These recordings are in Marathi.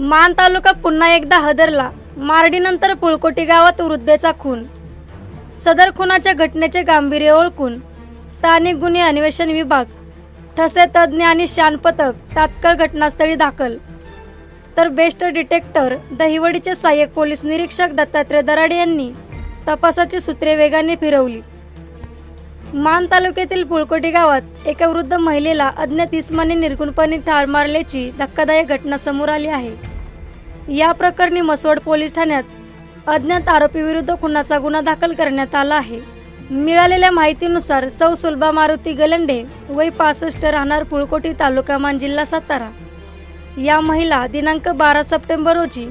मान तालुका पुन्हा एकदा हदरला. मारडीनंतर पुळकोटी गावात वृद्धेचा खून. सदर खुनाच्या घटनेचे गांभीर्य ओळखून स्थानिक गुन्हे अन्वेषण विभाग ठसे तज्ज्ञ आणि शान पथक तात्काळ घटनास्थळी दाखल. तर बेस्ट डिटेक्टर दहिवडीचे सहाय्यक पोलीस निरीक्षक दत्तात्रय दराडे यांनी तपासाची सूत्रे वेगाने फिरवली. मान तालुक्यातील पुळकोटी गावात एका वृद्ध महिलेला अज्ञात इस्माने निर्गुणपणे ठार मारल्याची धक्कादायक घटना समोर आली आहे. या प्रकरणी मसवड पोलीस ठाण्यात अज्ञात आरोपीविरुद्ध खुनाचा गुन्हा दाखल करण्यात आला आहे. मिळालेल्या माहितीनुसार सौ सुलभा मारुती गलंडे वय पासष्ट राहणार पुळकोटी तालुका मान जिल्हा सातारा. या महिला दिनांक बारा सप्टेंबर रोजी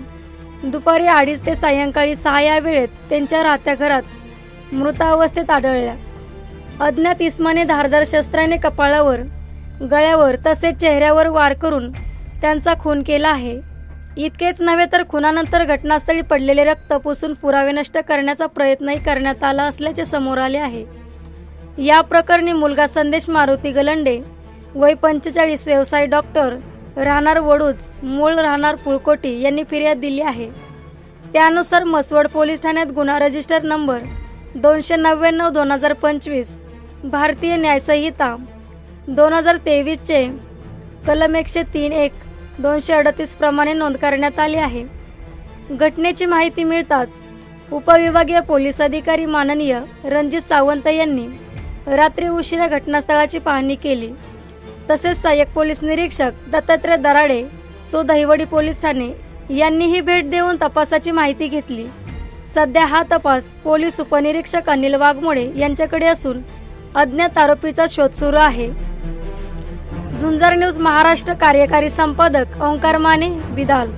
दुपारी अडीच ते सायंकाळी सहा या वेळेत त्यांच्या राहत्या घरात मृतावस्थेत आढळल्या. अज्ञात इस्माने धारदार शस्त्राने कपाळावर गळ्यावर तसेच चेहऱ्यावर वार करून त्यांचा खून केला आहे. इतकेच नव्हे तर खुनानंतर घटनास्थळी पडलेले रक्त पुसून पुरावे नष्ट करण्याचा प्रयत्नही करण्यात आला असल्याचे समोर आले आहे. या प्रकरणी मुलगा संदेश मारुती गलंडे वय पंचेचाळीस व्यवसाय डॉक्टर राहणार वडूच मूळ राहणार पुळकोटी यांनी फिर्याद दिली आहे. त्यानुसार मसवड पोलीस ठाण्यात गुन्हा रजिस्टर नंबर दोनशे नव्याण्णव दोन हजार पंचवीस भारतीय न्यायसंहिता दोन हजार तेवीसचे कलम एकशे तीन एक दोनशे अडतीस प्रमाणे नोंद करण्यात आली आहे. घटनेची माहिती मिळताच उपविभागीय पोलीस अधिकारी माननीय रणजित सावंत यांनी रात्री उशिरा घटनास्थळाची पाहणी केली. तसेच सहाय्यक पोलीस निरीक्षक दत्तात्रय दराडे सो दहिवडी पोलीस ठाणे यांनीही भेट देऊन तपासाची माहिती घेतली. सध्या हा तपास पोलीस उपनिरीक्षक अनिल वाघमोडे यांच्याकडे असून अज्ञात आरोपीचा शोध सुरू आहे. झुंजार न्यूज महाराष्ट्र कार्यकारी संपादक ओंकार माने विदाल